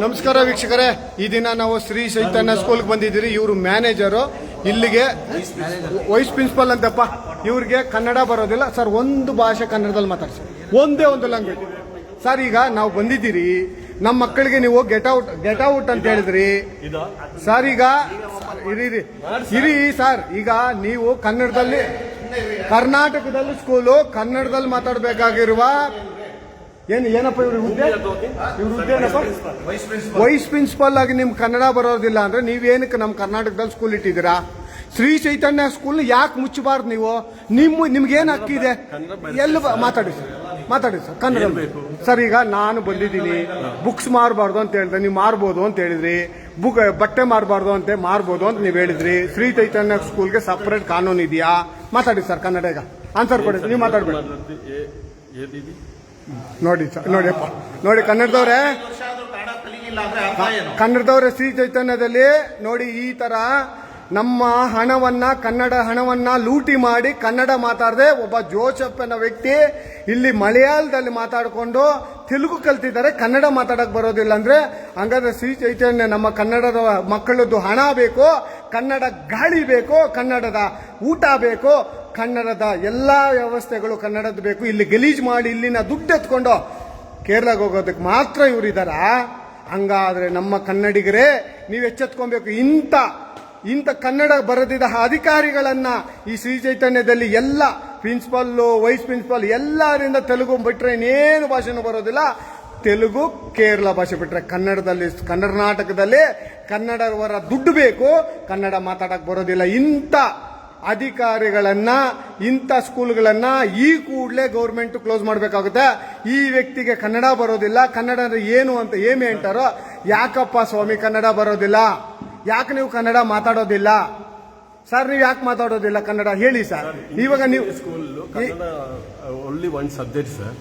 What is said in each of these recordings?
ನಮಸ್ಕಾರ ವೀಕ್ಷಕರೇ. ಈ ದಿನ ನಾವು ಶ್ರೀ ಚೈತನ್ಯ ಸ್ಕೂಲ್ಗೆ ಬಂದಿದ್ದೀರಿ. ಇವರು ಮ್ಯಾನೇಜರು. ಇಲ್ಲಿಗೆ ವೈಸ್ ಪ್ರಿನ್ಸಿಪಲ್ ಅಂತಪ್ಪ. ಇವ್ರಿಗೆ ಕನ್ನಡ ಬರೋದಿಲ್ಲ. ಸರ್, ಒಂದು ಭಾಷೆ ಕನ್ನಡದಲ್ಲಿ ಮಾತಾಡ್ಸಿ. ಒಂದೇ ಒಂದು ಲ್ಯಾಂಗ್ವೇಜ್ ಸರ್, ಈಗ ನಾವು ಬಂದಿದ್ದೀರಿ. ನಮ್ಮ ಮಕ್ಕಳಿಗೆ ನೀವು ಗೆಟ್ ಔಟ್ ಗೆಟ್ ಔಟ್ ಅಂತ ಹೇಳಿದ್ರಿ. ಸರ್, ಈಗ ಇರಿ ಇರಿ. ಇರಿ, ಸರ್, ಈಗ ನೀವು ಕನ್ನಡದಲ್ಲಿ, ಕರ್ನಾಟಕದಲ್ಲಿ ಸ್ಕೂಲು ಕನ್ನಡದಲ್ಲಿ ಮಾತಾಡಬೇಕಾಗಿರುವ ಏನು ಏನಪ್ಪ ಇವ್ರ ಹುದ್ದೆ ಇವ್ರ ಹುದ್ದೆ ಏನಪ್ಪ ವೈಸ್ ಪ್ರಿನ್ಸಿಪಾಲ್ ಆಗಿ ನಿಮ್ ಕನ್ನಡ ಬರೋದಿಲ್ಲ ಅಂದ್ರೆ ನೀವೇನಕ್ಕೆ ನಮ್ಮ ಕರ್ನಾಟಕದಲ್ಲಿ ಸ್ಕೂಲ್ ಇಟ್ಟಿದ್ದೀರಾ ಶ್ರೀ ಚೈತನ್ಯ ಸ್ಕೂಲ್ ಯಾಕೆ ಮುಚ್ಚಬಾರ್ದು ನೀವು ನಿಮ್ಮ ನಿಮ್ಗೇನು ಹಕ್ಕಿದೆ ಎಲ್ಲ ಮಾತಾಡಿ ಸರ್ ಮಾತಾಡಿ ಸರ್ ಕನ್ನಡ ಸರ್ ಈಗ ನಾನು ಬಂದಿದ್ದೀನಿ ಬುಕ್ಸ್ ಮಾರಬಾರ್ದು ಅಂತ ಹೇಳಿದ್ರೆ ನೀವು ಮಾರ್ಬೋದು ಅಂತ ಹೇಳಿದ್ರಿ ಬುಕ್ ಬಟ್ಟೆ ಮಾರಬಾರ್ದು ಅಂತ ಮಾರ್ಬೋದು ಅಂತ ನೀವು ಹೇಳಿದ್ರಿ ಶ್ರೀ ಚೈತನ್ಯ ಸ್ಕೂಲ್ಗೆ ಸಪ್ರೇಟ್ ಕಾನೂನು ಇದೆಯಾ ಮಾತಾಡಿ ಸರ್ ಕನ್ನಡ ಈಗ ಆನ್ಸರ್ ಕೊಡಿ ನೀವು ಮಾತಾಡ್ಬೇಡಿ ನೋಡಿ ನೋಡಿಯಪ್ಪ ನೋಡಿ ಕನ್ನಡದವ್ರೆ. ಕನ್ನಡದವ್ರ ಶ್ರೀ ಚೈತನ್ಯದಲ್ಲಿ ನೋಡಿ ಈ ತರ ನಮ್ಮ ಹಣವನ್ನ, ಕನ್ನಡ ಹಣವನ್ನ ಲೂಟಿ ಮಾಡಿ ಕನ್ನಡ ಮಾತಾಡದೆ ಒಬ್ಬ ಅನ್ನೋ ವ್ಯಕ್ತಿ ಇಲ್ಲಿ ಮಲಯಾಳದಲ್ಲಿ ಮಾತಾಡಿಕೊಂಡು ತೆಲುಗು ಕಲ್ತಿದ್ದಾರೆ. ಕನ್ನಡ ಮಾತಾಡಕ್ ಬರೋದಿಲ್ಲ ಅಂದ್ರೆ ಹಂಗಾದ್ರೆ ಶ್ರೀ ಚೈತನ್ಯ ನಮ್ಮ ಕನ್ನಡದ ಮಕ್ಕಳದ್ದು ಹಣ ಬೇಕು, ಕನ್ನಡ ಗಾಳಿ ಬೇಕು, ಕನ್ನಡದ ಊಟ ಬೇಕು, ಕನ್ನಡದ ಎಲ್ಲ ವ್ಯವಸ್ಥೆಗಳು ಕನ್ನಡದ ಬೇಕು. ಇಲ್ಲಿ ಗಲೀಜ್ ಮಾಡಿ ಇಲ್ಲಿನ ದುಡ್ಡು ಎತ್ಕೊಂಡು ಕೇರಳಕ್ಕೆ ಹೋಗೋದಕ್ಕೆ ಮಾತ್ರ ಇವರಿದಾರ ಹಂಗಾದ್ರೆ ನಮ್ಮ ಕನ್ನಡಿಗರೇ, ನೀವು ಎಚ್ಚೆತ್ಕೊಬೇಕು. ಇಂಥ ಇಂಥ ಕನ್ನಡ ಬರೆದಿದ್ದ ಅಧಿಕಾರಿಗಳನ್ನ ಈ ಶ್ರೀ ಚೈತನ್ಯದಲ್ಲಿ ಎಲ್ಲ ಪ್ರಿನ್ಸಿಪಲ್ಲು, ವೈಸ್ ಪ್ರಿನ್ಸಿಪಲ್ ಎಲ್ಲರಿಂದ ತೆಲುಗು ಬಿಟ್ಟರೆ ಇನ್ನೇನು ಭಾಷೆನೂ ಬರೋದಿಲ್ಲ. ತೆಲುಗು, ಕೇರಳ ಭಾಷೆ ಬಿಟ್ಟರೆ ಕನ್ನಡದಲ್ಲಿ ಕರ್ನಾಟಕದಲ್ಲಿ ಕನ್ನಡವರ ದುಡ್ಡು ಬೇಕು. ಕನ್ನಡ ಮಾತಾಡಕ್ಕೆ ಬರೋದಿಲ್ಲ. ಇಂಥ ಅಧಿಕಾರಿಗಳನ್ನ, ಇಂಥ ಸ್ಕೂಲ್ಗಳನ್ನ ಈ ಕೂಡಲೇ ಗೌರ್ಮೆಂಟ್ ಕ್ಲೋಸ್ ಮಾಡಬೇಕಾಗುತ್ತೆ. ಈ ವ್ಯಕ್ತಿಗೆ ಕನ್ನಡ ಬರೋದಿಲ್ಲ. ಕನ್ನಡ ಅಂದ್ರೆ ಏನು ಅಂತ ಏಮೆ ಅಂತಾರೋ ಯಾಕಪ್ಪ ಸ್ವಾಮಿ ಕನ್ನಡ ಬರೋದಿಲ್ಲ? ಯಾಕೆ ನೀವು ಕನ್ನಡ ಮಾತಾಡೋದಿಲ್ಲ? ಸರ್ ನೀವು ಯಾಕೆ ಮಾತಾಡೋದಿಲ್ಲ? ಕನ್ನಡ ಹೇಳಿ ಸರ್ ಇವಾಗ ನೀವು school only one subject sir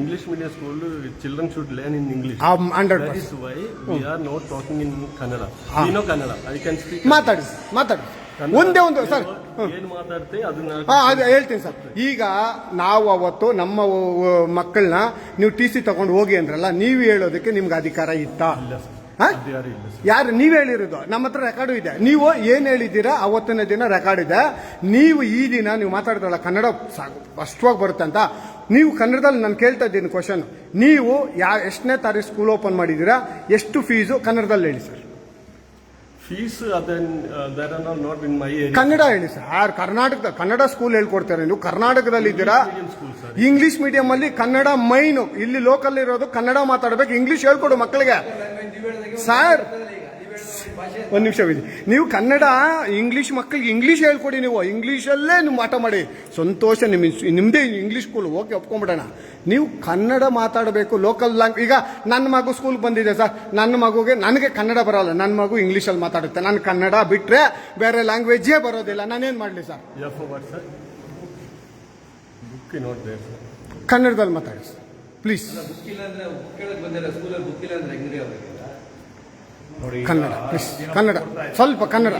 English medium school children should learn in English hundred is why we are not talking in Kannada Kannada I can speak ಮಾತಾಡಿ ಮಾತಾಡಿ. ಒಂದೇ ಒಂದು ಸರ್ ಏನು ಅದನ್ನ ಹಾ ಅದು ಹೇಳ್ತೀನಿ ಸರ್ ಈಗ ನಾವು ಅವತ್ತು ನಮ್ಮ ಮಕ್ಕಳನ್ನ ನೀವು ಟಿ ಸಿ ತಗೊಂಡು ಹೋಗಿ ಅಂದ್ರಲ್ಲ ನೀವು ಹೇಳೋದಕ್ಕೆ ನಿಮ್ಗೆ ಅಧಿಕಾರ ಇತ್ತಾ? ಇಲ್ಲ ಸರ್ ಯಾರು ನೀವು ಹೇಳಿರೋದು? ನಮ್ಮ ಹತ್ರ ರೆಕಾರ್ಡು ಇದೆ. ನೀವು ಏನು ಹೇಳಿದ್ದೀರಾ, ಅವತ್ತಿನ ದಿನ ರೆಕಾರ್ಡ್ ಇದೆ. ನೀವು ಈ ದಿನ ನೀವು ಮಾತಾಡ್ತಾಳ ಕನ್ನಡ ಸ್ಪಷ್ಟವಾಗಿ ಬರುತ್ತೆ ಅಂತ. ನೀವು ಕನ್ನಡದಲ್ಲಿ ನಾನು ಕೇಳ್ತಾ ಇದ್ದೀನಿ ಕ್ವಶನ್ ನೀವು ಯಾ ಎಷ್ಟನೇ ತಾರೀಕು ಸ್ಕೂಲ್ ಓಪನ್ ಮಾಡಿದ್ದೀರಾ, ಎಷ್ಟು ಫೀಸು ಕನ್ನಡದಲ್ಲಿ ಹೇಳಿ sir fees other are not in my area Kannada ಹೇಳಿ ಸರ್. ಕರ್ನಾಟಕದ ಕನ್ನಡ ಸ್ಕೂಲ್ ಹೇಳ್ಕೊಡ್ತಾರೆ ನೀವು. ಕರ್ನಾಟಕದಲ್ಲಿ ಇದ್ದೀರಾ? ಇಂಗ್ಲಿಷ್ ಮೀಡಿಯಂ ಅಲ್ಲಿ ಕನ್ನಡ ಮೈನು ಇಲ್ಲಿ ಲೋಕಲ್ ಇರೋದು ಕನ್ನಡ ಮಾತಾಡ್ಬೇಕು ಇಂಗ್ಲಿಷ್ ಹೇಳ್ಕೊಡು ಮಕ್ಕಳಿಗೆ. ಸರ್ ಒಂದ್ ನಿಮಿಷ ಬಿಡಿ ನೀವು ಕನ್ನಡ ಇಂಗ್ಲಿಷ್ ಮಕ್ಕಳಿಗೆ ಇಂಗ್ಲಿಷ್ ಹೇಳ್ಕೊಡಿ ನೀವು. ಇಂಗ್ಲೀಷಲ್ಲೇ ನೀವು ಮಾಟ ಮಾಡಿ. ಸಂತೋಷ ನಿಮ್ಮ ನಿಮ್ಮದೇ ಇಂಗ್ಲಿಷ್ ಸ್ಕೂಲ್ ಓಕೆ ಒಪ್ಕೊಂಬಿಡೋಣ ನೀವು ಕನ್ನಡ ಮಾತಾಡಬೇಕು ಲೋಕಲ್ ಲ್ಯಾಂಗ್ ಈಗ ನನ್ನ ಮಗು ಸ್ಕೂಲ್ ಬಂದಿದೆ ಸರ್. ನನ್ನ ಮಗುಗೆ ನನಗೆ ಕನ್ನಡ ಬರೋಲ್ಲ. ನನ್ನ ಮಗು ಇಂಗ್ಲೀಷಲ್ಲಿ ಮಾತಾಡುತ್ತೆ. ನಾನು ಕನ್ನಡ ಬಿಟ್ಟರೆ ಬೇರೆ ಲ್ಯಾಂಗ್ವೇಜೇ ಬರೋದಿಲ್ಲ. ನಾನೇನು ಮಾಡಲಿ sir? If what sir book not there sir ಕನ್ನಡದಲ್ಲಿ ಮಾತಾಡಿ sir. Please Kannada please Kannada ಸ್ವಲ್ಪ ಕನ್ನಡ.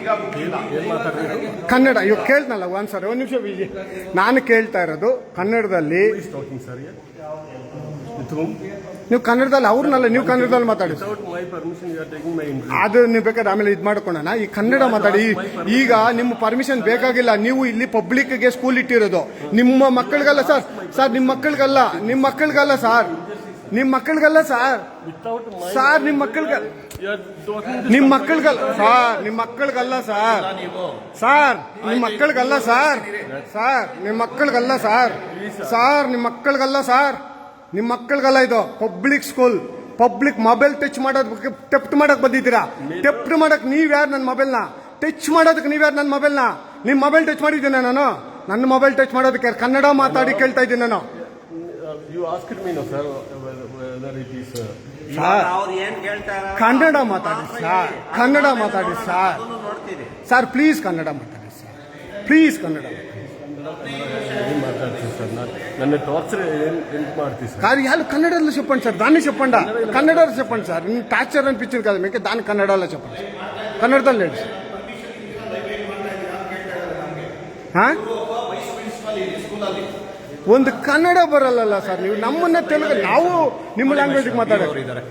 ಕನ್ನಡ ಇವಾಗ ಕೇಳ್ತನಲ್ಲ ಒಂದು ಸರಿ ಒಂದ್ ನಿಮಿಷ ವಿಜಿ ನಾನು ಕೇಳ್ತಾ ಇರೋದು ಕನ್ನಡದಲ್ಲಿ ನೀವು ಕನ್ನಡದಲ್ಲಿ ಅವ್ರನ್ನಲ್ಲ ನೀವು ಕನ್ನಡದಲ್ಲಿ ಮಾತಾಡಿ. ಅದು ನೀವು ಬೇಕಾದ್ರೆ ಆಮೇಲೆ ಇದು ಮಾಡ್ಕೊಳ್ಳೋಣ. ಈ ಕನ್ನಡ ಮಾತಾಡಿ. ಈಗ ನಿಮ್ಮ ಪರ್ಮಿಷನ್ ಬೇಕಾಗಿಲ್ಲ. ನೀವು ಇಲ್ಲಿ ಪಬ್ಲಿಕ್ಗೆ ಸ್ಕೂಲ್ ಇಟ್ಟಿರೋದು. ನಿಮ್ಮ ಮಕ್ಕಳಿಗಲ್ಲ ಸರ್ ಸರ್ ನಿಮ್ಮ ಮಕ್ಕಳಿಗಲ್ಲ. ನಿಮ್ಮ ಮಕ್ಕಳಿಗಲ್ಲ ಸರ್ ನಿಮ್ಮ ಮಕ್ಕಳಿಗಲ್ಲ ಸರ್ ಸರ್ ನಿಮ್ಮ ಮಕ್ಕಳಿಗೆ ನಿಮ್ಮ ಮಕ್ಕಳಿಗಲ್ಲ, ಸಾರ್ ನಿಮ್ ಮಕ್ಕಳಿಗಲ್ಲ, ಸಾರ್. ಸಾರ್, ನಿಮ್ಮ ಮಕ್ಕಳಿಗಲ್ಲ, ಸಾರ್. ಸಾರ್, ನಿಮ್ಮ ಮಕ್ಕಳಿಗಲ್ಲ, ಸಾರ್. ಸಾರ್, ನಿಮ್ಮ ಮಕ್ಕಳಿಗಲ್ಲ, ಸಾರ್. ನಿಮ್ಮ ಮಕ್ಕಳಿಗಲ್ಲ ಇದು public school public mobile touch ಮಾಡೋದಕ್ಕೆ ಟೆಪ್ಟ್ ಮಾಡಕ್ ಬಂದಿದ್ದೀರಾ? ಟೆಪ್ಟ್ ಮಾಡಕ್ ನೀವ್ ಯಾರು ನನ್ನ ಮೊಬೈಲ್ನ ಟಚ್ ಮಾಡೋದಕ್ಕೆ ನೀವ್ ಯಾರು ನನ್ನ ಮೊಬೈಲ್ನ ನಿಮ್ ಮೊಬೈಲ್ ಟಚ್ ಮಾಡಿದ್ದೀನ ನಾನು? ನನ್ನ ಮೊಬೈಲ್ ಟಚ್ ಮಾಡೋದಕ್ಕೆ ಕನ್ನಡ ಮಾತಾಡಿ ಕೇಳ್ತಾ ಇದ್ದೀನಿ ನಾನು. ಸರ್ ವೆದರ್ ಇಟ್ ಈಸ್ ಅವ್ರು ಏನ್ ಕೇಳ್ತಾರ ಕನ್ನಡ ಮಾತಾಡಿ ಸರ್ ಕನ್ನಡ ಮಾತಾಡಿ ಸರ್ ನೋಡ್ತೀರಿ ಸರ್ ಪ್ಲೀಸ್ ಕನ್ನಡ ಮಾತಾಡಿ ಸರ್ ಪ್ಲೀಸ್ ಕನ್ನಡ ಮಾತಾಡಿ. ఏం మాట్లాడుతుంది సార్ నా- నన్ను టార్చర్ ఏం ఎందుకు మాడుతుంది సార్ కాదు వాళ్ళు కన్నడలో చెప్పండి సార్ దాన్ని చెప్పండి కన్నడలో చెప్పండి సార్ నేను టార్చర్ అనిపించింది కదా మీకు దాన్ని కన్నడలో చెప్పండి కన్నడలో లేదు సార్ ಹಾ? ಒಂದು ಕನ್ನಡ ಬರಲ್ಲ ಸರ್ ನೀವು ನಮ್ಮನ್ನ ತೆಲುಗು ನಾವು ನಿಮ್ಮ ಲ್ಯಾಂಗ್ವೇಜ್ ಮಾತಾಡೋರು ಇದ್ದಾರೆ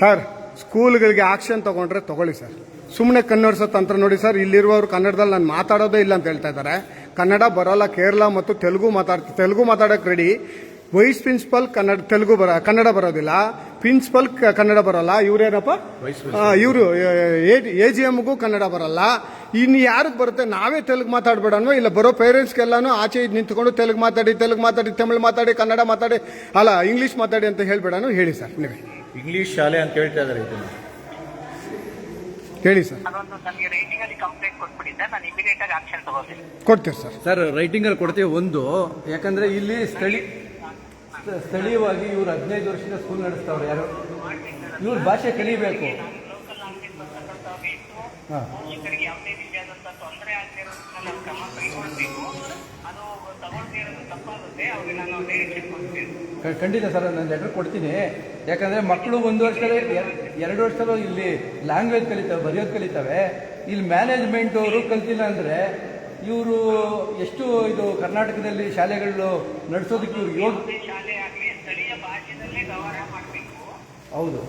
ಸರ್ ಸ್ಕೂಲ್ಗಳಿಗೆ ಆಕ್ಷನ್ ತಗೊಂಡ್ರೆ ತಗೊಳ್ಳಿ ಸರ್. ಸುಮ್ಮನೆ ಕನ್ನಡಿಸೋ ತಂತ್ರ ನೋಡಿ ಸರ್ ಇಲ್ಲಿರುವವರು ಕನ್ನಡದಲ್ಲಿ ನಾನು ಮಾತಾಡೋದೇ ಇಲ್ಲ ಅಂತ ಹೇಳ್ತಾ ಇದ್ದಾರೆ. ಕನ್ನಡ ಬರೋಲ್ಲ ಕೇರಳ ಮತ್ತು ತೆಲುಗು ಮಾತಾಡ್ ತೆಲುಗು ಮಾತಾಡೋಕೆ ready vice principal Kannada Telugu ಬರ ಕನ್ನಡ ಬರೋದಿಲ್ಲ. ಪ್ರಿನ್ಸಿಪಲ್ ಕನ್ನಡ ಬರೋಲ್ಲ. ಇವರೇನಪ್ಪ? ಇವರು ಎ ಜಿ ಎಮ್ಗೂ ಕನ್ನಡ ಬರಲ್ಲ. ಇನ್ನು ಯಾರಿಗೆ ಬರುತ್ತೆ ನಾವೇ ತೆಲುಗು ಮಾತಾಡ್ಬೇಡನ್ವ? ಇಲ್ಲ ಬರೋ ಪೇರೆಂಟ್ಸ್ಗೆಲ್ಲಾನು ಆಚೆ ಇದು ನಿಂತ್ಕೊಂಡು ತೆಲುಗು ಮಾತಾಡಿ ತೆಲುಗು ಮಾತಾಡಿ ತಮಿಳು ಮಾತಾಡಿ ಕನ್ನಡ ಮಾತಾಡಿ ಅಲ್ಲ ಇಂಗ್ಲೀಷ್ ಮಾತಾಡಿ ಅಂತ ಹೇಳ್ಬೇಡನು? ಹೇಳಿ ಸರ್ ನೀವೇ ಇಂಗ್ಲೀಷ್ ಶಾಲೆ ಅಂತ ಹೇಳ್ತಾ ಇದ್ದಾರೆ ಇದನ್ನು ಹೇಳಿ ಸರ್. ಅದೊಂದು ನನಗೆ ರೈಟಿಂಗ್ ಅಲ್ಲಿ ಕಂಪ್ಲೇಂಟ್ ಕೊಟ್ಬಿಟ್ಟಿದ್ದೆ. ನಾನು ಇಮಿಡಿಯೇಟ್ ಆಗಿ ಆಕ್ಷನ್ ತಗೋತೀನಿ. ಕೊಡ್ತೀವಿ ಸರ್. ಸರ್ ರೈಟಿಂಗ್ ಅಲ್ಲಿ ಕೊಡ್ತೀವಿ ಒಂದು. ಯಾಕಂದ್ರೆ ಇಲ್ಲಿ ಸ್ಥಳಿ ಸ್ಥ- ಸ್ಥಳೀಯವಾಗಿ ಇವ್ರು ಹದಿನೈದು ವರ್ಷದಿಂದ ಸ್ಕೂಲ್ ನಡೆಸ್ತಾವ್ರೆ ಯಾರು? ಇವ್ರ ಭಾಷೆ ಕಲಿಬೇಕು. ಹಾ. ಖಂಡಿತ ಸರ್ ನಾನು ಲೆಟರ್ ಕೊಡ್ತೀನಿ. ಯಾಕಂದ್ರೆ ಮಕ್ಕಳು ಒಂದು ವರ್ಷದಲ್ಲಿ ಎರಡು ವರ್ಷದಲ್ಲೂ ಇಲ್ಲಿ ಲ್ಯಾಂಗ್ವೇಜ್ ಕಲಿತಾವೆ ಬರೆಯೋದು ಕಲಿತಾವೆ. ಇಲ್ಲಿ ಮ್ಯಾನೇಜ್ಮೆಂಟ್ ಅವರು ಕಲ್ತಿಲ್ಲ ಅಂದ್ರೆ ಇವರು ಎಷ್ಟು ಇದು ಕರ್ನಾಟಕದಲ್ಲಿ ಶಾಲೆಗಳು ನಡೆಸೋದಕ್ಕೆ ಇವ್ರು ಯೋಗ ಯಾವುದೇ ಶಾಲೆ ಆಗಲಿ ಸ್ಥಳೀಯ ಭಾಷೆದಲ್ಲೇ ವ್ಯವಹಾರ ಮಾಡಬೇಕು ಹೌದು.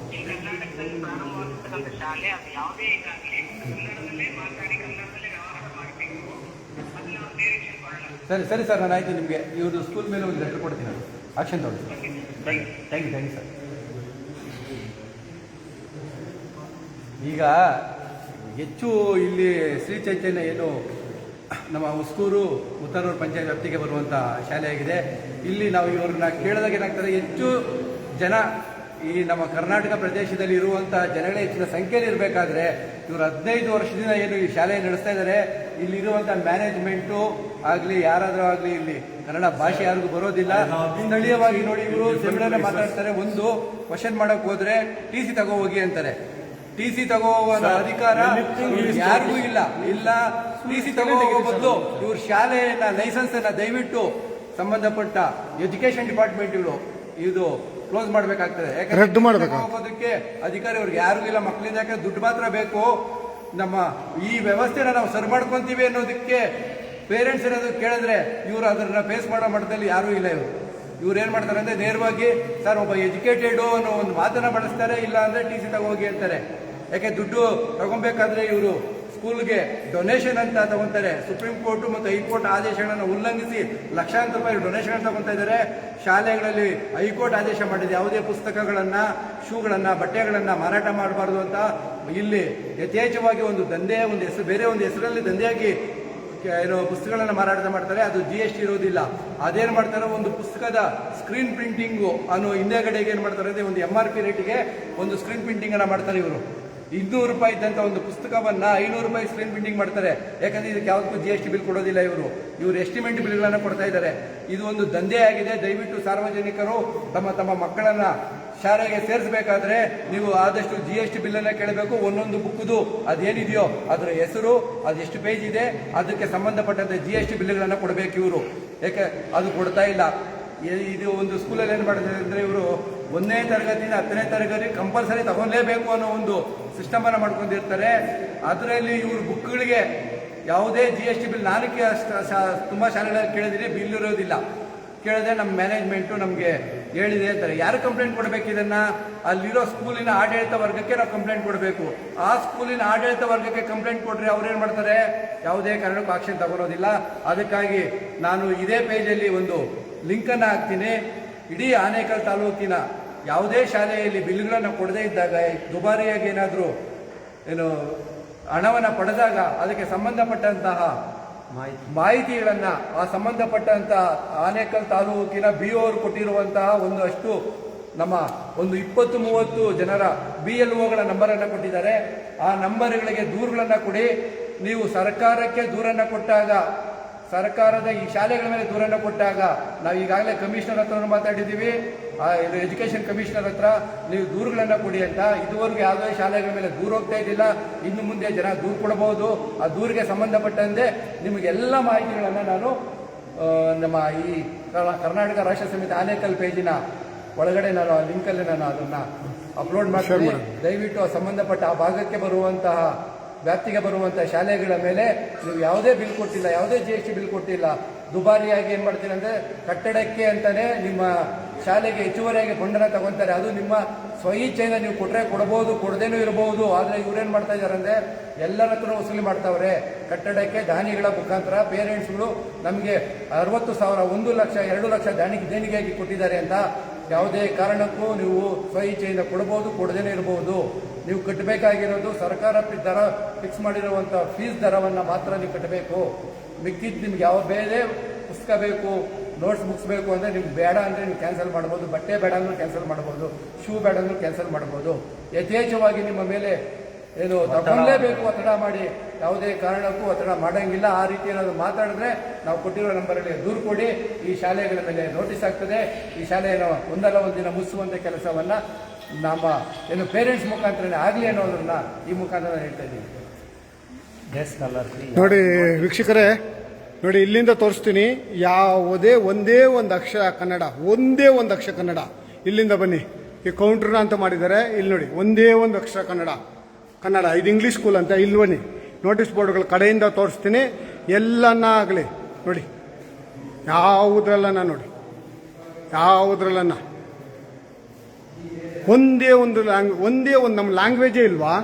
ಸರಿ ಸರಿ ಸರ್, ನಾನು ಆಯ್ತು ನಿಮಗೆ. ಇವರು ಸ್ಕೂಲ್ ಮೇಲೆ ಒಂದು ಲೆಟರ್ ಕೊಡ್ತೀನಿ ನಾನು. ಆಕ್ಷನ್ ತಗೊಳ್ಳಿ thank you thank you sir ಈಗ ಹೆಚ್ಚು ಇಲ್ಲಿ ಶ್ರೀ ಚೈತನ್ಯ ಏನು ನಮ್ಮ ಉಸ್ಕೂರು ಉತ್ತರೂರು ಪಂಚಾಯತ್ ವ್ಯಾಪ್ತಿಗೆ ಬರುವಂಥ ಶಾಲೆಯಾಗಿದೆ ಇಲ್ಲಿ ನಾವು ಇವ್ರನ್ನ ಕೇಳಿದಾಗ ಏನಾಗ್ತದೆ? ಹೆಚ್ಚು ಜನ ಈ ನಮ್ಮ ಕರ್ನಾಟಕ ಪ್ರದೇಶದಲ್ಲಿ ಇರುವಂತಹ ಜನಗಳೇ ಹೆಚ್ಚಿನ ಸಂಖ್ಯೆಯಲ್ಲಿ ಇರಬೇಕಾದ್ರೆ ಇವರು ಹದಿನೈದು ವರ್ಷದಿಂದ ಏನು ಈ ಶಾಲೆ ನಡೆಸ್ತಾ ಇದ್ದಾರೆ. ಇಲ್ಲಿರುವಂಥ ಮ್ಯಾನೇಜ್ಮೆಂಟು ಆಗಲಿ ಯಾರಾದರೂ ಆಗಲಿ ಇಲ್ಲಿ ಕನ್ನಡ ಭಾಷೆ ಯಾರಿಗೂ ಬರೋದಿಲ್ಲ. ಸ್ಥಳೀಯವಾಗಿ ನೋಡಿ ಇವರು ಸೆಮಿನಾರ್ ಮಾತಾಡ್ತಾರೆ. ಒಂದು ಕ್ವಶನ್ ಮಾಡಕ್ ಹೋದ್ರೆ ಟಿ ಸಿ ತಗೋ ಹೋಗಿ ಅಂತಾರೆ ಟಿ ಸಿ ತಗೋ ಅಧಿಕಾರ ಯಾರಿಗೂ ಇಲ್ಲ. ಇಲ್ಲ ಟಿ ಸಿ ತಗೋ ಹೋಗೋ ಬದಲು ಇವ್ರ ಶಾಲೆಯನ್ನ ಲೈಸೆನ್ಸ್ ಅನ್ನ ದಯವಿಟ್ಟು ಸಂಬಂಧಪಟ್ಟ ಎಜುಕೇಶನ್ ಡಿಪಾರ್ಟ್ಮೆಂಟ್ ಇವರು ಇದು ಕ್ಲೋಸ್ ಮಾಡಬೇಕಾಗ್ತದೆ. ಯಾಕಂದ್ರೆ ರದ್ದು ಮಾಡ್ಬೇಕಾಗ್ತದೆ. ಹೋಗೋದಕ್ಕೆ ಅಧಿಕಾರಿ ಅವ್ರಿಗೆ ಯಾರು ಇಲ್ಲ ಮಕ್ಕಳಿಂದ ಯಾಕೆ ದುಡ್ಡು ಮಾತ್ರ ಬೇಕು. ನಮ್ಮ ಈ ವ್ಯವಸ್ಥೆನ ನಾವು ಸರಿ ಮಾಡ್ಕೊಂತೀವಿ ಅನ್ನೋದಕ್ಕೆ ಪೇರೆಂಟ್ಸ್ ಏನಾದ್ರು ಕೇಳಿದ್ರೆ ಇವರು ಅದನ್ನ ಫೇಸ್ ಮಾಡೋ ಮಟ್ಟದಲ್ಲಿ ಯಾರೂ ಇಲ್ಲ ಇವರು. ಇವ್ರು ಏನ್ ಮಾಡ್ತಾರೆ ಅಂದ್ರೆ ನೇರವಾಗಿ ಸರ್ ಒಬ್ಬ ಎಜುಕೇಟೆಡ್ ಅನ್ನೋ ಒಂದು ಮಾತನ್ನ ಬಳಸ್ತಾರೆ ಇಲ್ಲ ಅಂದ್ರೆ ಟಿ ಸಿ ತಗೋಗಿ ಅಂತಾರೆ. ಯಾಕೆ ದುಡ್ಡು ತಗೊಬೇಕಾದ್ರೆ ಇವರು ಸ್ಕೂಲ್ಗೆ ಡೊನೇಷನ್ ಅಂತ ತಗೊಂತಾರೆ. ಸುಪ್ರೀಂ ಕೋರ್ಟ್ ಮತ್ತು ಹೈಕೋರ್ಟ್ ಆದೇಶಗಳನ್ನು ಉಲ್ಲಂಘಿಸಿ ಲಕ್ಷಾಂತರ ರೂಪಾಯಿ ಡೊನೇಷನ್ ತಗೊಂತಾ ಇದ್ದಾರೆ. ಶಾಲೆಗಳಲ್ಲಿ ಹೈಕೋರ್ಟ್ ಆದೇಶ ಮಾಡಿದೆ. ಯಾವುದೇ ಪುಸ್ತಕಗಳನ್ನ, ಶೂಗಳನ್ನ, ಬಟ್ಟೆಗಳನ್ನ ಮಾರಾಟ ಮಾಡಬಾರ್ದು ಅಂತ ಇಲ್ಲಿ ಯಥೇಚ್ಛವಾಗಿ ಒಂದು ದಂಧೆ ಒಂದು ಹೆಸರು, ಬೇರೆ ಒಂದು ಹೆಸರಲ್ಲಿ ದಂಧೆಯಾಗಿ ಏನೋ ಪುಸ್ತಕಗಳನ್ನ ಮಾರಾಟ ಮಾಡ್ತಾರೆ. ಅದು ಜಿ ಎಸ್ ಟಿ ಇರೋದಿಲ್ಲ. ಅದೇನ್ ಮಾಡ್ತಾರೆ? ಒಂದು ಪುಸ್ತಕದ ಸ್ಕ್ರೀನ್ ಪ್ರಿಂಟಿಂಗು ಅನ್ನೋ ಹಿಂದೆಗಡೆಗೆ ಏನು ಮಾಡ್ತಾರೆ? ಅದೇ ಒಂದು ಎಂ ಆರ್ ಪಿ ರೇಟಿಗೆ ಒಂದು ಸ್ಕ್ರೀನ್ ಪ್ರಿಂಟಿಂಗನ್ನು ಮಾಡ್ತಾರೆ ಇವರು. ಇನ್ನೂರು ರೂಪಾಯಿ ಇದ್ದಂತ ಒಂದು ಪುಸ್ತಕವನ್ನ ಐನೂರು ರೂಪಾಯಿ ಸ್ಕ್ರೀನ್ ಪ್ರಿಂಟಿಂಗ್ ಮಾಡ್ತಾರೆ. ಯಾಕಂದ್ರೆ ಇದಕ್ಕೆ ಯಾವತ್ತೂ ಜಿ ಎಸ್ ಟಿ ಬಿಲ್ ಕೊಡೋದಿಲ್ಲ ಇವರು. ಇವರು ಎಸ್ಟಿಮೇಟ್ ಬಿಲ್ಗಳನ್ನ ಕೊಡ್ತಾ ಇದ್ದಾರೆ. ಇದು ಒಂದು ದಂಧೆ ಆಗಿದೆ. ದಯವಿಟ್ಟು ಸಾರ್ವಜನಿಕರು ತಮ್ಮ ತಮ್ಮ ಮಕ್ಕಳನ್ನ ಶಾಲೆಗೆ ಸೇರಿಸಬೇಕಾದ್ರೆ ನೀವು ಆದಷ್ಟು ಜಿ ಎಸ್ ಟಿ ಬಿಲ್ಲನ್ನು ಕೇಳಬೇಕು. ಒಂದೊಂದು ಬುಕ್ದು ಅದೇನಿದೆಯೋ ಅದರ ಹೆಸರು, ಅದು ಎಷ್ಟು ಪೇಜ್ ಇದೆ, ಅದಕ್ಕೆ ಸಂಬಂಧಪಟ್ಟಂತೆ ಜಿ ಎಸ್ ಟಿ ಬಿಲ್ಗಳನ್ನ ಕೊಡಬೇಕು ಇವರು. ಯಾಕೆ? ಅದು ಕೊಡ್ತಾ ಇಲ್ಲ. ಇದು ಒಂದು ಸ್ಕೂಲಲ್ಲಿ ಏನು ಮಾಡ್ತಾರೆ ಅಂದ್ರೆ ಇವರು ಒಂದನೇ ತರಗತಿಯಿಂದ ಹತ್ತನೇ ತರಗತಿ ಕಂಪಲ್ಸರಿ ತಗೊಳ್ಳೇಬೇಕು ಅನ್ನೋ ಒಂದು ಸಿಸ್ಟಮ್ ಅನ್ನ ಮಾಡ್ಕೊಂಡಿರ್ತಾರೆ. ಅದರಲ್ಲಿ ಇವ್ರ ಬುಕ್ಗಳಿಗೆ ಯಾವುದೇ ಜಿ ಎಸ್ ಟಿ ಬಿಲ್ ನಾನು ತುಂಬಾ ಶಾಲೆಗಳಲ್ಲಿ ಕೇಳಿದ್ರೆ ಬಿಲ್ ಇರೋದಿಲ್ಲ. ಕೇಳಿದ್ರೆ ನಮ್ಮ ಮ್ಯಾನೇಜ್ಮೆಂಟು ನಮಗೆ ಹೇಳಿದೆ ಅಂತಾರೆ. ಯಾರು ಕಂಪ್ಲೇಂಟ್ ಕೊಡಬೇಕು ಇದನ್ನ? ಅಲ್ಲಿರೋ ಸ್ಕೂಲಿನ ಆಡಳಿತ ವರ್ಗಕ್ಕೆ ನಾವು ಕಂಪ್ಲೇಂಟ್ ಕೊಡಬೇಕು. ಆ ಸ್ಕೂಲಿನ ಆಡಳಿತ ವರ್ಗಕ್ಕೆ ಕಂಪ್ಲೇಂಟ್ ಕೊಟ್ಟರೆ ಅವ್ರೇನು ಮಾಡ್ತಾರೆ? ಯಾವುದೇ ಕಾರಣಕ್ಕೂ ಆಕ್ಷನ್ ತಗೊಳೋದಿಲ್ಲ. ಅದಕ್ಕಾಗಿ ನಾನು ಇದೇ ಪೇಜಲ್ಲಿ ಒಂದು ಲಿಂಕನ್ನು ಹಾಕ್ತೀನಿ. ಇಡೀ ಆನೇಕಲ್ ತಾಲೂಕಿನ ಯಾವುದೇ ಶಾಲೆಯಲ್ಲಿ ಬಿಲ್ಗಳನ್ನು ಕೊಡದೇ ಇದ್ದಾಗ ದುಬಾರಿಯಾಗಿ ಏನಾದರೂ ಏನು ಹಣವನ್ನು ಪಡೆದಾಗ ಅದಕ್ಕೆ ಸಂಬಂಧಪಟ್ಟಂತಹ ಮಾಹಿತಿಗಳನ್ನು, ಆ ಸಂಬಂಧಪಟ್ಟಂತಹ ಆನೇಕಲ್ ತಾಲೂಕಿನ ಬಿ ಅವರು ಕೊಟ್ಟಿರುವಂತಹ ಒಂದಷ್ಟು ನಮ್ಮ ಒಂದು ಇಪ್ಪತ್ತು ಮೂವತ್ತು ಜನರ ಬಿ ಎಲ್ ಒಗಳ ನಂಬರನ್ನು ಕೊಟ್ಟಿದ್ದಾರೆ. ಆ ನಂಬರ್ಗಳಿಗೆ ದೂರುಗಳನ್ನು ಕೊಡಿ. ನೀವು ಸರ್ಕಾರಕ್ಕೆ ದೂರನ್ನು ಕೊಟ್ಟಾಗ, ಸರ್ಕಾರದ ಈ ಶಾಲೆಗಳ ಮೇಲೆ ದೂರನ್ನು ಕೊಟ್ಟಾಗ ನಾವು ಈಗಾಗಲೇ ಕಮಿಷನರ್ ಹತ್ರ ಮಾತಾಡಿದ್ದೀವಿ. ಇದು ಎಜುಕೇಷನ್ ಕಮಿಷನರ್ ಹತ್ರ ನೀವು ದೂರುಗಳನ್ನ ಕೊಡಿ ಅಂತ. ಇದುವರೆಗೂ ಯಾವುದೇ ಶಾಲೆಗಳ ಮೇಲೆ ದೂರ ಹೋಗ್ತಾ ಇದ್ದಿಲ್ಲ. ಇನ್ನು ಮುಂದೆ ಜನ ದೂರು ಕೊಡಬಹುದು ಆ ದೂರಿಗೆ ಸಂಬಂಧಪಟ್ಟಂತೆ ನಿಮಗೆಲ್ಲ ಮಾಹಿತಿಗಳನ್ನು ನಾನು ನಮ್ಮ ಈ ಕರ್ನಾ- ಕರ್ನಾಟಕ ರಾಷ್ಟ್ರ ಸಮಿತಿ ಆನೇಕಲ್ ಪೇಜಿನ ಒಳಗಡೆ ನಾನು ಆ ಲಿಂಕಲ್ಲಿ ನಾನು ಅದನ್ನ ಅಪ್ಲೋಡ್ ಮಾಡ್ತೀನಿ. ದಯವಿಟ್ಟು ಆ ಸಂಬಂಧಪಟ್ಟ ಆ ಭಾಗಕ್ಕೆ ಬರುವಂತಹ ವ್ಯಾಪ್ತಿಗೆ ಬರುವಂತಹ ಶಾಲೆಗಳ ಮೇಲೆ ನೀವು ಯಾವುದೇ ಬಿಲ್ ಕೊಟ್ಟಿಲ್ಲ ಯಾವುದೇ ಜಿ ಎಸ್ ಟಿ ಬಿಲ್ ಕೊಟ್ಟಿಲ್ಲ. ದುಬಾರಿಯಾಗಿ ಏನು ಮಾಡ್ತೀನಿ ಅಂದ್ರೆ ಕಟ್ಟಡಕ್ಕೆ ಅಂತಾನೆ ನಿಮ್ಮ ಶಾಲೆಗೆ ಹೆಚ್ಚುವರಿಯಾಗಿ ಫಂಡನ್ನ ತಗೊಂತಾರೆ ಅದು ನಿಮ್ಮ ಸ್ವಇಚ್ಛೆಯಿಂದ ನೀವು ಕೊಟ್ಟರೆ ಕೊಡಬಹುದು ಕೊಡದೇನೂ ಇರಬಹುದು ಆದ್ರೆ ಇವ್ರೇನ್ ಮಾಡ್ತಾ ಇದ್ದಾರೆ ಅಂದರೆ ಎಲ್ಲರ ಹತ್ರ ವಸೂಲಿ ಮಾಡ್ತಾವ್ರೆ. ಕಟ್ಟಡಕ್ಕೆ ದಾನಿಗಳ ಮುಖಾಂತರ ಪೇರೆಂಟ್ಸ್ಗಳು ನಮಗೆ ಅರವತ್ತು ಸಾವಿರ, ಒಂದು ಲಕ್ಷ, ಎರಡು ಲಕ್ಷ ದಾನಿ ದೇಣಿಗೆಯಾಗಿ ಕೊಟ್ಟಿದ್ದಾರೆ ಅಂತ ಯಾವುದೇ ಕಾರಣಕ್ಕೂ ನೀವು ಸ್ವಇಚ್ಛೆಯಿಂದ ಕೊಡಬಹುದು ಕೊಡದೇನೆ ಇರಬಹುದು ನೀವು ಕಟ್ಟಬೇಕಾಗಿರೋದು ಸರ್ಕಾರ ದರ ಫಿಕ್ಸ್ ಮಾಡಿರುವಂಥ ಫೀಸ್ ದರವನ್ನು ಮಾತ್ರ ನೀವು ಕಟ್ಟಬೇಕು. ಮಿಕ್ಕಿದ್ದು ನಿಮ್ಗೆ ಯಾವ ಬೇರೆ ಪುಸ್ತಕ ಬೇಕು? ನೋಟ್ಸ್ ಬುಕ್ಸ್ ಬೇಕು ಅಂದರೆ ನಿಮ್ಗೆ ಬೇಡ ಅಂದರೆ ನೀವು ಕ್ಯಾನ್ಸಲ್ ಮಾಡ್ಬೋದು. ಬಟ್ಟೆ ಬೇಡ ಅಂದ್ರೂ ಕ್ಯಾನ್ಸಲ್ ಮಾಡ್ಬೋದು. ಶೂ ಬೇಡ ಅಂದ್ರೂ ಕ್ಯಾನ್ಸಲ್ ಮಾಡ್ಬೋದು. ಯಥೇಚ್ಛವಾಗಿ ನಿಮ್ಮ ಮೇಲೆ ಏನು ತಗೊಳ್ಳೇಬೇಕು ಒತ್ತಡ ಮಾಡಿ. ಯಾವುದೇ ಕಾರಣಕ್ಕೂ ಒತ್ತಡ ಮಾಡೋಂಗಿಲ್ಲ. ಆ ರೀತಿ ಏನಾದರೂ ಮಾತಾಡಿದ್ರೆ ನಾವು ಕೊಟ್ಟಿರೋ ನಂಬರಲ್ಲಿ ದೂರು ಕೊಡಿ. ಈ ಶಾಲೆಗಳ ಮೇಲೆ ನೋಟಿಸ್ ಆಗ್ತದೆ. ಈ ಶಾಲೆಯನ್ನು ಒಂದಲ್ಲ ದಿನ ಮುಚ್ಚುವಂಥ ಕೆಲಸವನ್ನು ನಮ್ಮ ಏನು ಪೇರೆಂಟ್ಸ್ ಮುಖಾಂತರನೇ ಆಗಲಿ ಅನ್ನೋದನ್ನು ಈ ಮುಖಾಂತರ ಹೇಳ್ತಾ ಇದ್ದೀನಿ ನೋಡಿ ವೀಕ್ಷಕರೇ ನೋಡಿ, ಇಲ್ಲಿಂದ ತೋರಿಸ್ತೀನಿ. ಯಾವುದೇ, ಒಂದೇ ಒಂದು ಅಕ್ಷರ ಕನ್ನಡ, ಒಂದೇ ಒಂದು ಅಕ್ಷರ ಕನ್ನಡ. ಇಲ್ಲಿಂದ ಬನ್ನಿ. ಈ ಕೌಂಟ್ರನ ಅಂತ ಮಾಡಿದ್ದಾರೆ. ಇಲ್ಲಿ ನೋಡಿ, ಒಂದೇ ಒಂದು ಅಕ್ಷರ ಕನ್ನಡ. ಕನ್ನಡ, ಇದು ಇಂಗ್ಲೀಷ್ ಸ್ಕೂಲ್ ಅಂತ. ಇಲ್ಲಿ ಬನ್ನಿ. ನೋಟಿಸ್ ಬೋರ್ಡ್ಗಳ ಕಡೆಯಿಂದ ತೋರಿಸ್ತೀನಿ. ಎಲ್ಲನ ಆಗಲಿ. ನೋಡಿ. ಯಾವುದ್ರಲ್ಲನ ನೋಡಿ. ಯಾವುದ್ರಲ್ಲನ ಒಂದೇ ಒಂದು ಲ್ಯಾಂಗ್, ಒಂದೇ ಒಂದು ನಮ್ಮ ಲ್ಯಾಂಗ್ವೇಜೇ ಇಲ್ವಾ?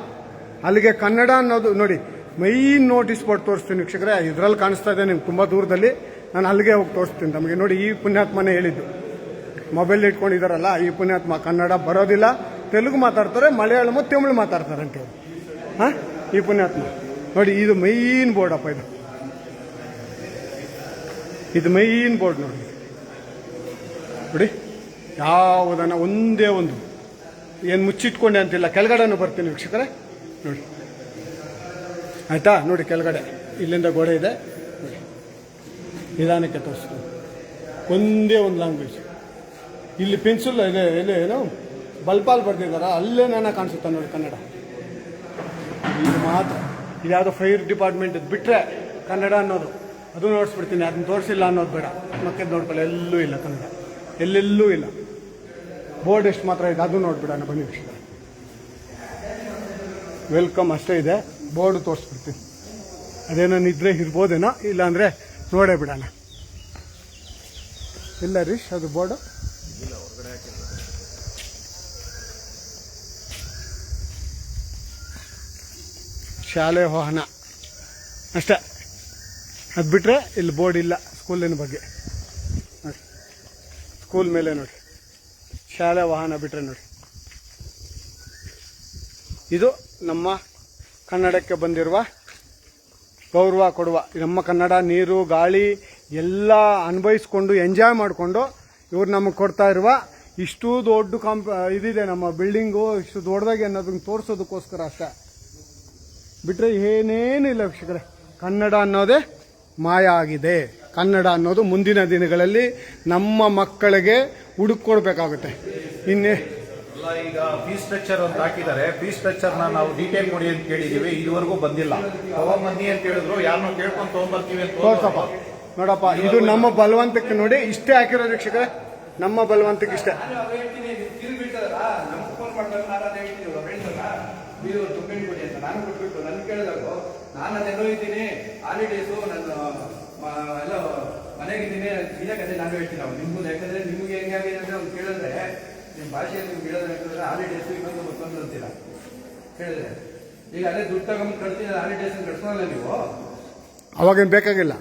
ಅಲ್ಲಿಗೆ ಕನ್ನಡ ಅನ್ನೋದು, ನೋಡಿ. ಮೈನ್ ನೋಟಿಸ್ ಬೋರ್ಡ್ ತೋರಿಸ್ತೀನಿ ವೀಕ್ಷಕರೇ. ಇದ್ರಲ್ಲಿ ಕಾಣಿಸ್ತಾ ಇದೆ ನಿಮ್ಗೆ ತುಂಬ ದೂರದಲ್ಲಿ. ನಾನು ಅಲ್ಲಿಗೆ ಹೋಗಿ ತೋರಿಸ್ತೀನಿ ನಮಗೆ ನೋಡಿ, ಈ ಪುಣ್ಯಾತ್ಮನೇ ಹೇಳಿದ್ದು. ಮೊಬೈಲ್ ಇಟ್ಕೊಂಡಿದಾರಲ್ಲ, ಈ ಪುಣ್ಯಾತ್ಮ ಕನ್ನಡ ಬರೋದಿಲ್ಲ. ತೆಲುಗು ಮಾತಾಡ್ತಾರೆ ಮಲಯಾಳಮ ತಮಿಳು ಮಾತಾಡ್ತಾರೆ ಅಂತ ಹೇಳಿ. ಹಾಂ? ಈ ಪುಣ್ಯಾತ್ಮ. ನೋಡಿ, ಇದು ಮೈನ್ ಬೋರ್ಡ್ ಅಪ್ಪ ಇದು. ಇದು ಮೈನ್ ಬೋರ್ಡ್ ನೋಡಿ. ನೋಡಿ, ಯಾವುದನ್ನ ಒಂದೇ ಒಂದು. ಏನು ಮುಚ್ಚಿಟ್ಕೊಂಡೆ ಅಂತಿಲ್ಲ. ಕೆಳಗಡೆನೂ ಬರ್ತೀನಿ ವೀಕ್ಷಕರೇ. ನೋಡಿ. ಆಯ್ತಾ? ನೋಡಿ ಕೆಳಗಡೆ. ಇಲ್ಲಿಂದ ಗೋಡೆ ಇದೆ. ನಿಧಾನಕ್ಕೆ ತೋರಿಸ್ತೀನಿ. ಒಂದೇ ಒಂದು ಲ್ಯಾಂಗ್ವೇಜ್ ಇಲ್ಲಿ ಪೆನ್ಸಿಲ್ ಇದೆ ಇಲ್ಲಿ ಏನು? ಬಲ್ಪಾಲ್ ಬರ್ದಿದ್ದಾರ? ಅಲ್ಲೇ ನನ್ನ ಕಾಣಿಸುತ್ತೆ ನೋಡಿ ಕನ್ನಡ. ಇದು ಮಾತ್ರ. ಇದು ಯಾವುದೋ ಫೈರ್ ಡಿಪಾರ್ಟ್ಮೆಂಟ್ ಬಿಟ್ಟರೆ ಕನ್ನಡ ಅನ್ನೋದು. ಅದು ನೋಡಿಸ್ಬಿಡ್ತೀನಿ. ಅದನ್ನ ತೋರಿಸಿಲ್ಲ ಅನ್ನೋದು ಬೇಡ. ಮತ್ತೆ ನೋಡ್ಕೊಳ್ಳಿ, ಎಲ್ಲೂ ಇಲ್ಲ ಕನ್ನಡ. ಎಲ್ಲೆಲ್ಲೂ ಇಲ್ಲ. ಬೋರ್ಡ್ ಎಷ್ಟು ಮಾತ್ರ ಇದೆ, ಅದು ನೋಡ್ಬಿಡೋಣ, ಬನ್ನಿ ವಿಷಯ ವೆಲ್ಕಮ್ ಅಷ್ಟೇ ಇದೆ. ಬೋರ್ಡ್ ತೋರಿಸ್ಬಿಡ್ತೀನಿ. ಅದೇನೋ ನಿದ್ರೆ ಇರ್ಬೋದೇನೋ, ಇಲ್ಲಾಂದರೆ ನೋಡೇ ಬಿಡೋಣ. ಇಲ್ಲ ರೀಶ್, ಅದು ಬೋರ್ಡು. ಶಾಲೆ ವಾಹನ. ಅಷ್ಟೇ. ಅದು ಬಿಟ್ಟರೆ ಇಲ್ಲಿ ಬೋರ್ಡ್ ಇಲ್ಲ ಸ್ಕೂಲಿನ ಬಗ್ಗೆ. ಸ್ಕೂಲ್ ಮೇಲೆ ನೋಡಿ. ಶಾಲೆ ವಾಹನ ಬಿಟ್ಟರೆ ನೋಡಿ. ಇದು ನಮ್ಮ ಕನ್ನಡಕ್ಕೆ ಬಂದಿರುವ ಗೌರವ ಕೊಡುವ. ನಮ್ಮ ಕನ್ನಡ, ನೀರು, ಗಾಳಿ ಎಲ್ಲ ಅನುಭವಿಸ್ಕೊಂಡು ಎಂಜಾಯ್ ಮಾಡಿಕೊಂಡು ಇವ್ರು ನಮಗೆ ಕೊಡ್ತಾ ಇರುವ ಇಷ್ಟು ದೊಡ್ಡ ಕಾಂಪ್ ಇದಿದೆ ನಮ್ಮ ಬಿಲ್ಡಿಂಗು ಇಷ್ಟು ದೊಡ್ಡದಾಗಿ ಅನ್ನೋದನ್ನ ತೋರಿಸೋದಕ್ಕೋಸ್ಕರ ಅಷ್ಟೇ. ಬಿಟ್ಟರೆ ಏನೇನಿಲ್ಲ ವೀಕ್ಷಕರೇ. ಕನ್ನಡ ಅನ್ನೋದೇ ಮಾಯ ಆಗಿದೆ. ಕನ್ನಡ ಅನ್ನೋದು ಮುಂದಿನ ದಿನಗಳಲ್ಲಿ ನಮ್ಮ ಮಕ್ಕಳಿಗೆ ಹುಡುಕೊಡ್ಬೇಕಾಗುತ್ತೆ ಇನ್ನೇ ಅಲ್ಲ ಈಗ ಫೀಸ್ ಸ್ಟ್ರಕ್ಚರ್ ಅಂತ ಹಾಕಿದ್ದಾರೆ. ಫೀಸ್ ಸ್ಟ್ರಕ್ಚರ್ನ ನಾವು ಡೀಟೇಲ್ ಕೊಡಿ ಅಂತ ಕೇಳಿದೀವಿ. ಇದುವರೆಗೂ ಬಂದಿಲ್ಲ. ತಗೊಂಬನ್ನಿ ಅಂತ ಹೇಳಿದ್ರು. ಯಾರನ್ನೋ ಕೇಳ್ಕೊಂಡು ತಗೊಂಡ್ಬರ್ತೀವಿ ಅಂತ ತೋರ್ಸಪ್ಪ. ನೋಡಪ್ಪ ಇದು ನಮ್ಮ ಬಲವಂತಕ್ಕೆ ನೋಡಿ ಇಷ್ಟೇ ಹಾಕಿರೋ ವೀಕ್ಷಕರೇ. ನಮ್ಮ ಬಲವಂತಕ್ಕೆ ಇಷ್ಟೇ. ನೀವು ದುಡ್ಡು ಕೊಡಿ ಅಂತ ನಾನು ಕೊಟ್ಬಿಟ್ಟು ನನ್ ಕೇಳಿದಾಗ ನಾನು ಅದೆಲ್ಲೋ ಇದ್ದೀನಿ ಹಾಲಿಡೇಸು ನಾನು ಮ- ಎಲ್ಲ ಮನೆಗಿದ್ದೀನಿ ಇದೇ ಕತೆ ನಾನು ಹೇಳ್ತೀನಿ ನಾವು ನಿಮ್ಗೂ. ಯಾಕಂದ್ರೆ ನಿಮ್ಗೆ ಹೆಂಗಾಗಿದೆ ಅಂತ ಅವ್ರು ಕೇಳಿದ್ರೆ ನಿಮ್ಮ ಭಾಷೆಯಲ್ಲಿ ನಿಮ್ಗೆ ಹೇಳೋದು ಯಾಕಂದ್ರೆ ಹಾಲಿಡೇಸು ಇನ್ನೊಂದು ಮತ್ತೊಂದು ಅಂತೀರ ಹೇಳಿದ್ರೆ ಈಗ ಅದೇ ದುಡ್ಡು ತಗೊಂಡು ಕಳ್ತೀನಿ ಹಾಲಿಡೇಸ್ ಕಟ್ಸೋಲ್ಲ ನೀವು? ಅವಾಗೇನು ಬೇಕಾಗಿಲ್ಲ.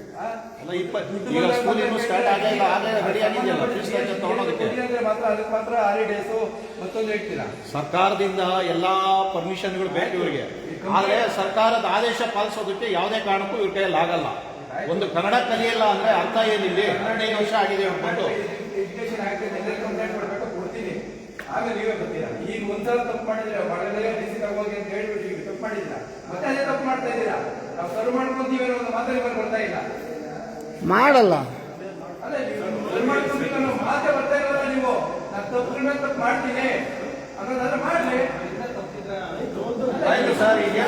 ಮಾತ್ರ ಅದಕ್ಕೆ ಮಾತ್ರ ಹಾಲಿಡೇಸು ಮತ್ತೊಂದು ಹೇಳ್ತೀರಾ? ಸರ್ಕಾರದಿಂದ ಎಲ್ಲಾ ಪರ್ಮಿಷನ್ಗಳು ಬೇಕು ಇವರಿಗೆ. ಆದ್ರೆ ಸರ್ಕಾರದ ಆದೇಶ ಪಾಲಿಸೋದಕ್ಕೆ ಯಾವುದೇ ಕಾರಣಕ್ಕೂ ಇವ್ರ ಕೈಯಲ್ಲಿ ಆಗಲ್ಲ. ಒಂದು ಕನ್ನಡ ಕಲಿಯಲ್ಲ ಅಂದ್ರೆ ಅರ್ಥ ಏನಿಲ್ಲ? ಹನ್ನೆರಡೈದು ವರ್ಷ ಆಗಿದೆ ಅಂದ್ಕೊಂಡು ಎಜುಕೇಶನ್ ಆಗ್ತದೆ ಎಲ್ಲ ಕಂಪ್ಲೇಂಟ್ ಮಾಡ್ಬೇಕು ಕೊಡ್ತೀನಿ ಆಮೇಲೆ ನೀವೇ ಬರ್ತೀರಾ ಈಗ ಒಂದ್ಸಲ ತಪ್ಪು ಮಾಡಿದ್ರೆ ಹೊರಗಡೆ ಡಿಸಿ ತಗೋಗಿ ಅಂತ ಹೇಳ್ಬಿಟ್ಟು ಈಗ ತಪ್ಪು ಮಾಡಿಲ್ಲ ಮತ್ತೆ ಅದೇ ತಪ್ಪು ಮಾಡ್ತಾ ಇದ್ದೀರಾ? ನಾವು ಸರ್ವ್ ಮಾಡ್ಕೊಂತೀವಿ ಅನ್ನೋ ಒಂದು ಮಾತ್ರ ಇವಾಗ ಬರ್ತಾ ಇಲ್ಲ. ಮಾಡಲ್ಲ. ಅದೇ ನೀವು ಸರ್ವ್ ಮಾಡ್ಕೊಂತೀವಿ ಅನ್ನೋ ಮಾತೇ ಬರ್ತಾ ಇಲ್ಲಲ್ಲ ನೀವು. ನಾನು ತಪ್ಪು ತಪ್ಪು ಮಾಡ್ತೀನಿ. ಅನ್ನೋದಾದ್ರೆ ಮಾಡ್ಲಿ. ಸರ್ ಈಗ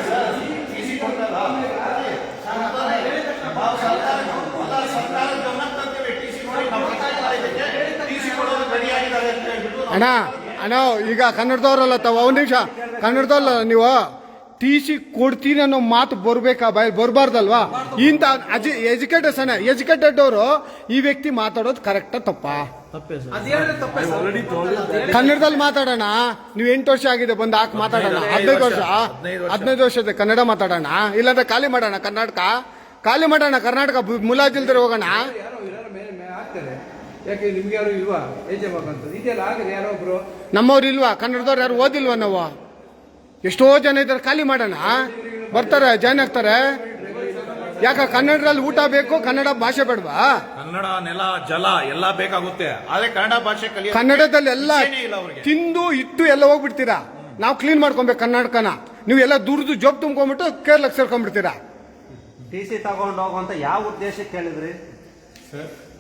ಸರ್ಕಾರ ಅಲ್ಲ, ಸರ್ಕಾರದ ಗಮನಕ್ಕೆ ತರ್ತೀವಿ ಟಿಸಿ ಕೊಡಿ ನಾವು ಬರ್ತಾ ಇಲ್ಲ ಇದಕ್ಕೆ. ಟಿಸಿ ಕೊಡೋದಕ್ಕೆ ರೆಡಿ ಆಗಿದ್ದಾರೆ ಅಂತ ಹೇಳ್ಬಿಟ್ಟು ಅಣ್ಣ ಅಣ್ಣ ಈಗ ಕನ್ನಡದವ್ರಲ್ಲ ತಾವ ಒಂದು ನಿಮಿಷ. ಕನ್ನಡದವ್ರಲ್ಲ ನೀವು ಟಿ ಸಿ ಕೊಡ್ತೀನಿ ಅನ್ನೋ ಮಾತು ಬರ್ಬೇಕಾ ಬಾಯ್? ಬರಬಾರ್ದಲ್ವಾ? ಇಂಥ ಎಜುಕೇಟೆಡ್ ಸಣ್ಣ ಎಜುಕೇಟೆಡ್ ಅವರು ಈ ವ್ಯಕ್ತಿ ಮಾತಾಡೋದು ಕರೆಕ್ಟಾ ತಪ್ಪಾ? ಕನ್ನಡದಲ್ಲಿ ಮಾತಾಡೋಣ. ನೀವು ಎಂಟು ವರ್ಷ ಆಗಿದೆ ಬಂದು ಹಾಕಿ ಮಾತಾಡೋಣ. ಹದಿನೈದು ವರ್ಷ. ಹದಿನೈದು ವರ್ಷದ ಕನ್ನಡ ಮಾತಾಡೋಣ. ಇಲ್ಲಾಂದ್ರೆ ಖಾಲಿ ಮಾಡೋಣ ಕರ್ನಾಟಕ. ಖಾಲಿ ಮಾಡೋಣ ಕರ್ನಾಟಕ ಮುಲಾಜಿಲ್ದರೆ ಹೋಗೋಣ ಯಾರೋ ಇರೋರ ಮೇಲೆ ಮೇಲೆ ಹಾಕ್ತಾರೆ ಯಾಕೆ ನಿಮ್ಗೆ ಯಾರು ಇಲ್ವಾ? ಏಜೆ ಅಂತ ಇದೆಯಲ್ಲ ಆಗಲಿ ಯಾರೋ ಒಬ್ರು? ನಮ್ಮವ್ರು ಇಲ್ವಾ? ಕನ್ನಡದವ್ರು ಯಾರು ಓದಿಲ್ವಾ ನಾವು? ಎಷ್ಟೋ ಜನ ಇದ್ದಾರೆ ಖಾಲಿ ಮಾಡೋಣ? ಬರ್ತಾರೆ ಜಾಯ್ನ್ ಆಗ್ತಾರೆ. ಯಾಕ ಕನ್ನಡದಲ್ಲಿ ಊಟ ಬೇಕು ಕನ್ನಡ ಭಾಷೆ ಬೇಡವಾ? ಕನ್ನಡ ನೆಲ ಜಲ ಎಲ್ಲ ಬೇಕಾಗುತ್ತೆ. ಆದ್ರೆ ಕನ್ನಡ ಭಾಷೆ ಕಲಿಯ ಕನ್ನಡದಲ್ಲಿ ಎಲ್ಲ ತಿಂದು ಇಟ್ಟು ಎಲ್ಲ ಹೋಗ್ಬಿಡ್ತೀರಾ? ನಾವು ಕ್ಲೀನ್ ಮಾಡ್ಕೊಬೇಕು ಕನ್ನಡಕನ. ನೀವು ಎಲ್ಲ ದುರ್ದು ಜೋಬ್ ತುಂಬ್ಕೊಂಡ್ಬಿಟ್ಟು ಕೇರ್ಲಕ್ಕೆ ಸೇರ್ಕೊಂಡ್ಬಿಡ್ತೀರಾ? ಟಿ ಸಿ ತಗೊಂಡು ಹೋಗುವಂತ ಯಾವ ಉದ್ದೇಶಕ್ಕೆ ಹೇಳಿದ್ರಿ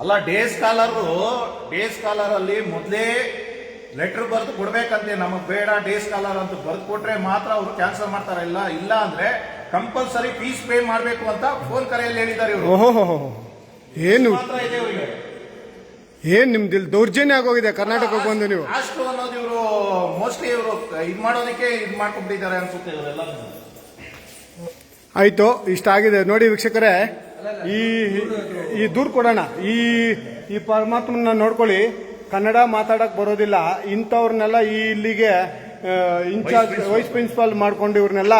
ಅಲ್ಲ ಡೇ ಸ್ಕಾಲರು ಡೇ ಸ್ಕಾಲರ್ ಅಲ್ಲಿ ಮೊದಲೇ ಲೆಟರ್ ಬರೆದು ಕೊಡ್ಬೇಕಂತೆ. ನಮಗೆ ಬೇಡ ಡೇ ಸ್ಕಾಲರ್ ಅಂತ ಬರೆದು ಕೊಟ್ರೆ ಮಾತ್ರ ಅವರು ಕ್ಯಾನ್ಸಲ್ ಮಾಡ್ತಾರ? ಇಲ್ಲ ಇಲ್ಲ ಅಂದ್ರೆ ಕಂಪಲ್ಸರಿ ಫೀಸ್ ಪೇ ಮಾಡಬೇಕು ಅಂತ ಫೋನ್ ಕರೆಯಲ್ಲಿ ಹೇಳಿದ್ದಾರೆ ಇವರು. ಓಹೋ ಏನು? ಮಾತ್ರ ಇದೆ ಇವರಿಗೆ. ಏನ್ ನಿಮ್ದಿಲ್ಲಿ ದೌರ್ಜನ್ಯ ಆಗೋಗಿದೆ? ಕರ್ನಾಟಕಕ್ಕೆ ಬಂದು ನೀವು? ಅಷ್ಟು ಅನ್ನೋದು ಇವರು ಮೋಸ್ಟ್ಲಿ ಇವರು ಇದ್ ಮಾಡೋದಕ್ಕೆ ಇದ್ ಮಾಡ್ಕೊಂಡಿದ್ದಾರೆ ಅನ್ಸುತ್ತೆ ಇವರೆಲ್ಲ ಆಯ್ತು ಇಷ್ಟ ಆಗಿದೆ ನೋಡಿ ವೀಕ್ಷಕರೇ ಈ ಈ ದೂರು ಕೊಡೋಣ. ಈ ಈ ಪರಮಾತ್ಮನ ನೋಡ್ಕೊಳ್ಳಿ. ಕನ್ನಡ ಮಾತಾಡಕ್ ಬರೋದಿಲ್ಲ. ಇಂಥವ್ರನ್ನೆಲ್ಲ ಈ ಇಲ್ಲಿಗೆ ಇನ್ಚಾರ್ಜ್ ವೈಸ್ ಪ್ರಿನ್ಸಿಪಾಲ್ ಮಾಡ್ಕೊಂಡು ಇವ್ರನ್ನೆಲ್ಲ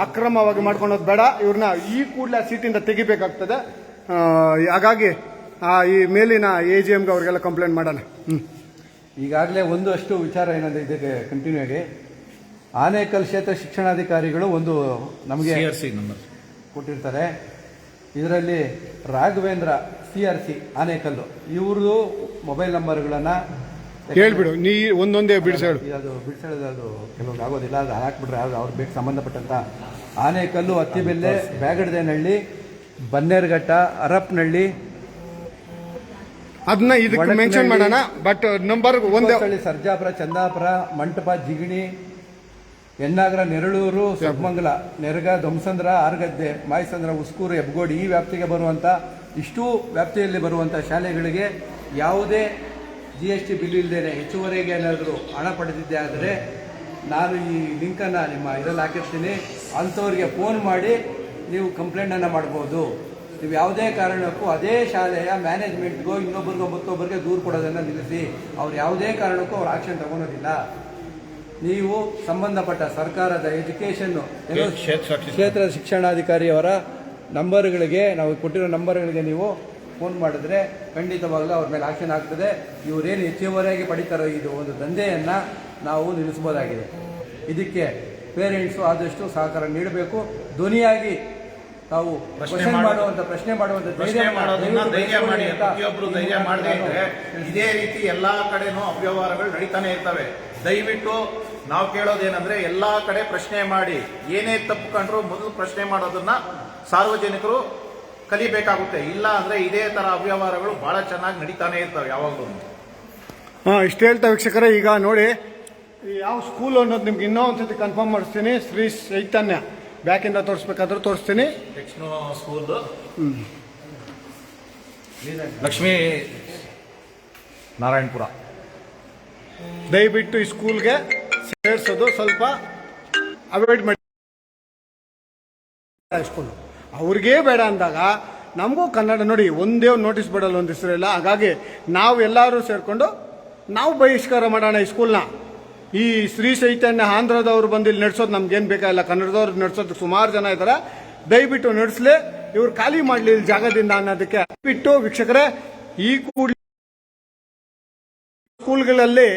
ಅಕ್ರಮವಾಗಿ ಮಾಡ್ಕೊಳೋದು ಬೇಡ. ಇವ್ರನ್ನ ಈ ಕೂಡಲೇ ಸೀಟಿಂದ ತೆಗಿಬೇಕಾಗ್ತದೆ. ಹಾಗಾಗಿ ಆ, ಈ ಮೇಲಿನ ಎ ಜಿ ಎಮ್ಗೆ ಅವ್ರಿಗೆಲ್ಲ ಕಂಪ್ಲೇಂಟ್ ಮಾಡೋಣ. ಹ್ಞೂ ಈಗಾಗಲೇ ಒಂದಷ್ಟು ಅಷ್ಟು ವಿಚಾರ ಏನಂದ್ರೆ ಇದಕ್ಕೆ ಕಂಟಿನ್ಯೂ ಆಗಿ. ಆನೇಕಲ್ ಕ್ಷೇತ್ರ ಶಿಕ್ಷಣಾಧಿಕಾರಿಗಳು ಒಂದು ನಮಗೆ ಕೊಟ್ಟಿರ್ತಾರೆ. ಇದರಲ್ಲಿ Raghavendra C R C Anekal. ಇವ್ರದ್ದು ಮೊಬೈಲ್ ನಂಬರ್ಗಳನ್ನು ಹೇಳ್ಬಿಡು ನೀ ಒಂದೊಂದೇ ಬಿಡಿಸಿ ಹೇಳು ಅದು ಬಿಡಿಸೋದು ಅದು ಕೆಲವ್ರಿಗೆ ಆಗೋದಿಲ್ಲ ಅದು ಹಾಕ್ಬಿಟ್ರೆ ಅದು ಅವ್ರಿಗೆ ಬೇಕು ಸಂಬಂಧಪಟ್ಟಂತ. ಆನೇಕಲ್ಲು ಅತ್ತಿಬೆಲ್ಲೆ ಬ್ಯಾಗಡದೇನಹಳ್ಳಿ ಬನ್ನೇರ್ಘಟ್ಟ ಅರಪ್ನಹಳ್ಳಿ ಅದನ್ನ ಇದಕ್ಕೆ ಮೆನ್ಷನ್ ಮಾಡೋಣ ಬಟ್ ನಂಬರ್ ಒಂದೇ ಸರ್ಜಾಪುರ ಚಂದಾಪುರ ಮಂಟಪ ಜಿಗಣಿ. ಎನ್ನಾಗರ, ನೆರಳೂರು ಸುಬ್ಮಂಗಲ ನೆರಗ ಧ್ವಂಸಂದ್ರ ಆರ್ಗದ್ದೆ, ಮಾಯಸಂದ್ರ, ಉಸ್ಕೂರು, ಹೆಬ್ಗೋಡಿ ಈ ವ್ಯಾಪ್ತಿಗೆ ಬರುವಂಥ ಇಷ್ಟೂ ವ್ಯಾಪ್ತಿಯಲ್ಲಿ ಬರುವಂಥ ಶಾಲೆಗಳಿಗೆ ಯಾವುದೇ ಜಿ ಎಸ್ ಟಿ ಬಿಲ್ ಇಲ್ಲದೇ ಹೆಚ್ಚುವರಿಗೆ ಏನಾದರೂ ಹಣ ಪಡೆದಿದ್ದೆ ಆದರೆ ನಾನು ಈ ಲಿಂಕನ್ನು ನಿಮ್ಮ ಇದರಲ್ಲಿ ಹಾಕಿರ್ತೀನಿ. ಅಂಥವ್ರಿಗೆ ಫೋನ್ ಮಾಡಿ ನೀವು ಕಂಪ್ಲೇಂಟನ್ನು ಮಾಡ್ಬೋದು. ನೀವು ಯಾವುದೇ ಕಾರಣಕ್ಕೂ ಅದೇ ಶಾಲೆಯ ಮ್ಯಾನೇಜ್ಮೆಂಟ್ಗೋ ಇನ್ನೊಬ್ಬರಿಗೋ ಮತ್ತೊಬ್ಬರಿಗೆ ದೂರು ಕೊಡೋದನ್ನು ನಿಲ್ಲಿಸಿ. ಅವ್ರು ಯಾವುದೇ ಕಾರಣಕ್ಕೂ ಅವ್ರು ಆಕ್ಷನ್ ತಗೊಳೋದಿಲ್ಲ. ನೀವು ಸಂಬಂಧಪಟ್ಟ ಸರ್ಕಾರದ ಎಜುಕೇಷನ್ ಕ್ಷೇತ್ರ ಶಿಕ್ಷಣಾಧಿಕಾರಿಯವರ ನಂಬರ್ಗಳಿಗೆ ನಾವು ಕೊಟ್ಟಿರೋ ನಂಬರ್ಗಳಿಗೆ ನೀವು ಫೋನ್ ಮಾಡಿದ್ರೆ ಖಂಡಿತವಾಗ್ಲೂ ಅವ್ರ ಮೇಲೆ ಆಕ್ಷನ್ ಆಗ್ತದೆ. ಇವರೇನು ಹೆಚ್ಚುವರಿಯಾಗಿ ಪಡಿತಾರೋ ಇದು ಒಂದು ದಂಧೆಯನ್ನು ನಾವು ನಿಲ್ಲಿಸಬಹುದಾಗಿದೆ. ಇದಕ್ಕೆ ಪೇರೆಂಟ್ಸು ಆದಷ್ಟು ಸಹಕಾರ ನೀಡಬೇಕು. ಧ್ವನಿಯಾಗಿ ತಾವು ಪ್ರಶ್ನೆ ಮಾಡು- ಮಾಡುವಂತ ಪ್ರಶ್ನೆ ಮಾಡುವಂತ ಪ್ರಶ್ನೆ ಧೈರ್ಯ ಮಾಡೋದನ್ನ ಧೈರ್ಯ ಮಾಡಿ ಪ್ರತಿಯೊಬ್ಬರು ಧೈರ್ಯ ಮಾಡದೇ ಇದ್ರೆ ಇದೇ ರೀತಿ ಎಲ್ಲಾ ಕಡೆನೂ ಅವ್ಯವಹಾರಗಳು ನಡೀತಾನೆ ಇರ್ತವೆ. ದಯವಿಟ್ಟು ನಾವು ಕೇಳೋದೇನಂದ್ರೆ ಎಲ್ಲಾ ಕಡೆ ಪ್ರಶ್ನೆ ಮಾಡಿ. ಏನೇ ತಪ್ಪು ಕಂಡ್ರು ಮೊದಲು ಪ್ರಶ್ನೆ ಮಾಡೋದನ್ನ ಸಾರ್ವಜನಿಕರು ಕಲಿಬೇಕಾಗುತ್ತೆ. ಇಲ್ಲ ಅಂದ್ರೆ ಇದೇ ತರ ಅವ್ಯವಹಾರಗಳು ಬಹಳ ಚೆನ್ನಾಗಿ ನಡೀತಾನೆ ಇರ್ತವೆ ಯಾವಾಗಲೂ. ಹಾ ಇಷ್ಟು ಹೇಳ್ತಾ ವೀಕ್ಷಕರೇ ಈಗ ನೋಡಿ ಈ ಯಾವ ಸ್ಕೂಲ್ ಅನ್ನೋದು ನಿಮ್ಗೆ ಇನ್ನೂ ಒಂದ್ಸತಿ ಕನ್ಫರ್ಮ್ ಮಾಡಿಸ್ತೀನಿ. ಶ್ರೀ ಚೈತನ್ಯ. ಬ್ಯಾಕಿಂದ ತೋರಿಸ್ಬೇಕಾದ್ರೆ ತೋರಿಸ್ತೀನಿ. ಸ್ಕೂಲ್ ಲಕ್ಷ್ಮೀ ನಾರಾಯಣಪುರ. ದಯವಿಟ್ಟು ಈ ಸ್ಕೂಲ್ಗೆ ಸೇರಿಸೋದು ಸ್ವಲ್ಪ ಅವಾಯ್ಡ್ ಮಾಡಿ. ಸ್ಕೂಲು. ಅವ್ರಿಗೇ ಬೇಡ ಅಂದಾಗ ನಮಗೂ ಕನ್ನಡ ನೋಡಿ ಒಂದೇ ಒಂದು ನೋಟಿಸ್ ಬಿಡಲ್ಲ ಒಂದು ಹೆಸರಿಲ್ಲ. ಹಾಗಾಗಿ ನಾವು ಎಲ್ಲರೂ ಸೇರಿಕೊಂಡು ನಾವು ಬಹಿಷ್ಕಾರ ಮಾಡೋಣ ಈ ಸ್ಕೂಲ್ನ. ಈ ಶ್ರೀ ಚೈತನ್ಯ ಆಂಧ್ರದವ್ರು ಬಂದು ಇಲ್ಲಿ ನಡೆಸೋದು ನಮ್ಗೇನು ಬೇಕಾಗಿಲ್ಲ ಕನ್ನಡದವ್ರು ನಡೆಸೋದು ಸುಮಾರು ಜನ ಇದ್ದಾರೆ ದಯವಿಟ್ಟು ನಡೆಸಲಿ. ಇವ್ರು ಖಾಲಿ ಮಾಡಲಿ ಇಲ್ಲಿ ಜಾಗದಿಂದ ಅನ್ನೋದಕ್ಕೆ. ಬಿಟ್ಟು ವೀಕ್ಷಕರೇ, ಈ ಕೂಡಲೇ ಸ್ಕೂಲ್ಗಳಲ್ಲಿ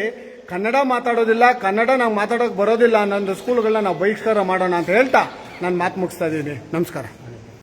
ಕನ್ನಡ ಮಾತಾಡೋದಿಲ್ಲ, ಕನ್ನಡ ನಾವು ಮಾತಾಡೋಕೆ ಬರೋದಿಲ್ಲ ಅನ್ನೋ ಸ್ಕೂಲ್ಗಳನ್ನ ನಾವು ಬಹಿಷ್ಕಾರ ಮಾಡೋಣ ಅಂತ ಹೇಳ್ತಾ ನಾನು ಮಾತು ಮುಗಿಸ್ತಾ ಇದ್ದೀನಿ. ನಮಸ್ಕಾರ.